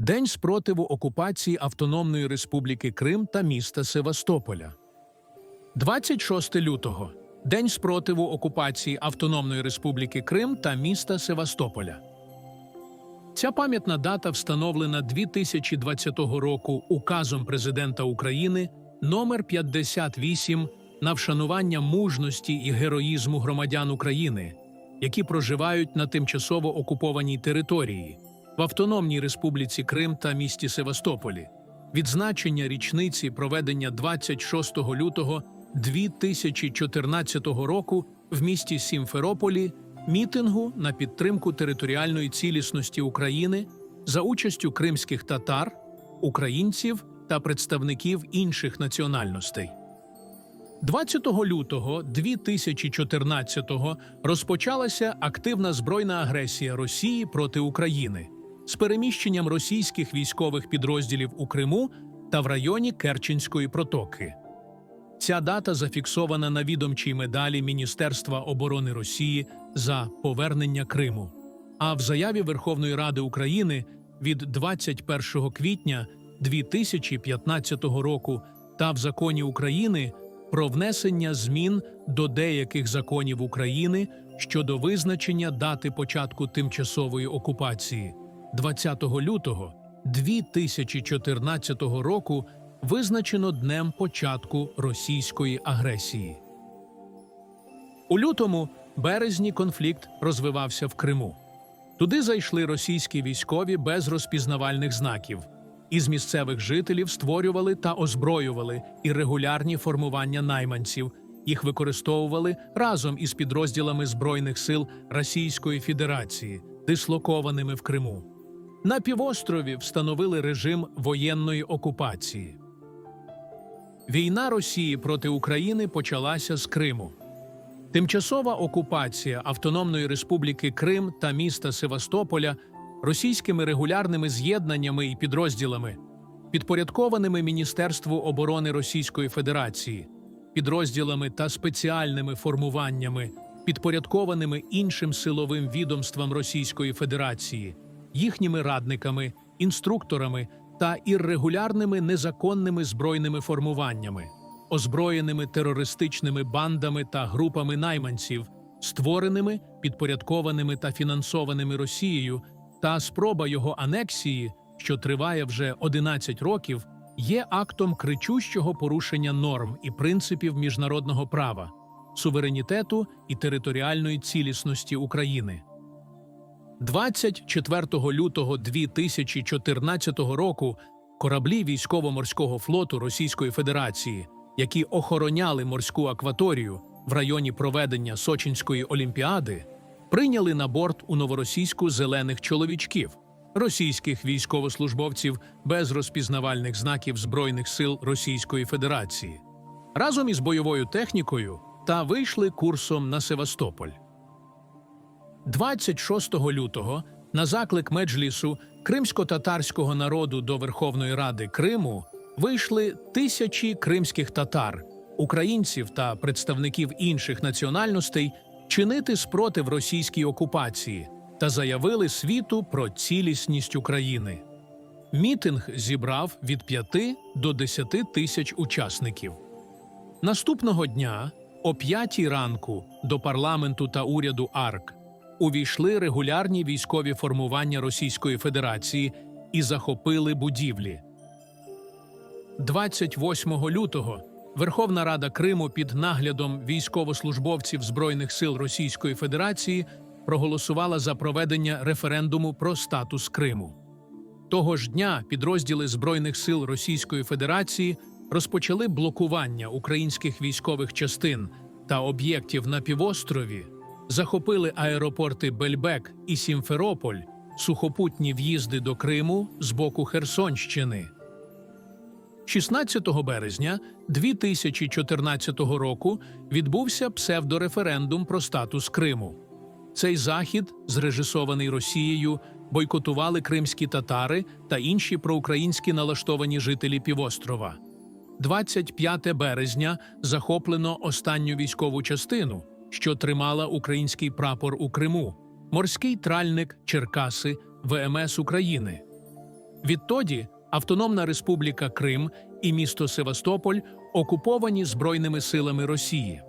День спротиву окупації Автономної Республіки Крим та міста Севастополя. 26 лютого День спротиву окупації Автономної Республіки Крим та міста Севастополя. Ця пам'ятна дата встановлена 2020 року указом президента України номер 58 на вшанування мужності і героїзму громадян України, які проживають на тимчасово окупованій території в Автономній Республіці Крим та місті Севастополі. Відзначення річниці проведення 26 лютого 2014 року в місті Сімферополі мітингу на підтримку територіальної цілісності України за участю кримських татар, українців та представників інших національностей. 20 лютого 2014-го розпочалася активна збройна агресія Росії проти України з переміщенням російських військових підрозділів у Криму та в районі Керченської протоки. Ця дата зафіксована на відомчій медалі Міністерства оборони Росії за повернення Криму. А в заяві Верховної Ради України від 21 квітня 2015 року та в законі України про внесення змін до деяких законів України щодо визначення дати початку тимчасової окупації 20 лютого 2014 року визначено днем початку російської агресії. У лютому березні конфлікт розвивався в Криму. Туди зайшли російські військові без розпізнавальних знаків. Із місцевих жителів створювали та озброювали іррегулярні формування найманців. Їх використовували разом із підрозділами Збройних сил Російської Федерації, дислокованими в Криму. На півострові встановили режим воєнної окупації. Війна Росії проти України почалася з Криму. Тимчасова окупація Автономної Республіки Крим та міста Севастополя російськими регулярними з'єднаннями і підрозділами, підпорядкованими Міністерству оборони Російської Федерації, підрозділами та спеціальними формуваннями, підпорядкованими іншим силовим відомствам Російської Федерації, їхніми радниками, інструкторами та іррегулярними незаконними збройними формуваннями, озброєними терористичними бандами та групами найманців, створеними, підпорядкованими та фінансованими Росією, та спроба його анексії, що триває вже 11 років, є актом кричущого порушення норм і принципів міжнародного права, суверенітету і територіальної цілісності України. 24 лютого 2014 року кораблі військово-морського флоту Російської Федерації, які охороняли морську акваторію в районі проведення Сочинської олімпіади, прийняли на борт у новоросійську зелених чоловічків, російських військовослужбовців без розпізнавальних знаків Збройних сил Російської Федерації, разом із бойовою технікою та вийшли курсом на Севастополь. 26 лютого на заклик Меджлісу кримсько-татарського народу до Верховної Ради Криму вийшли тисячі кримських татар, українців та представників інших національностей чинити спротив російській окупації та заявили світу про цілісність України. Мітинг зібрав від 5 до 10 тисяч учасників. Наступного дня, о 5 ранку, до парламенту та уряду АРК увійшли регулярні військові формування Російської Федерації і захопили будівлі. 28 лютого Верховна Рада Криму під наглядом військовослужбовців Збройних сил Російської Федерації проголосувала за проведення референдуму про статус Криму. Того ж дня підрозділи Збройних сил Російської Федерації розпочали блокування українських військових частин та об'єктів на півострові, захопили аеропорти Бельбек і Сімферополь, сухопутні в'їзди до Криму з боку Херсонщини. 16 березня 2014 року відбувся псевдореферендум про статус Криму. Цей захід, зрежисований Росією, бойкотували кримські татари та інші проукраїнські налаштовані жителі півострова. 25 березня захоплено останню військову частину, що тримала український прапор у Криму, морський тральник Черкаси ВМС України. Відтоді Автономна Республіка Крим і місто Севастополь окуповані Збройними силами Росії.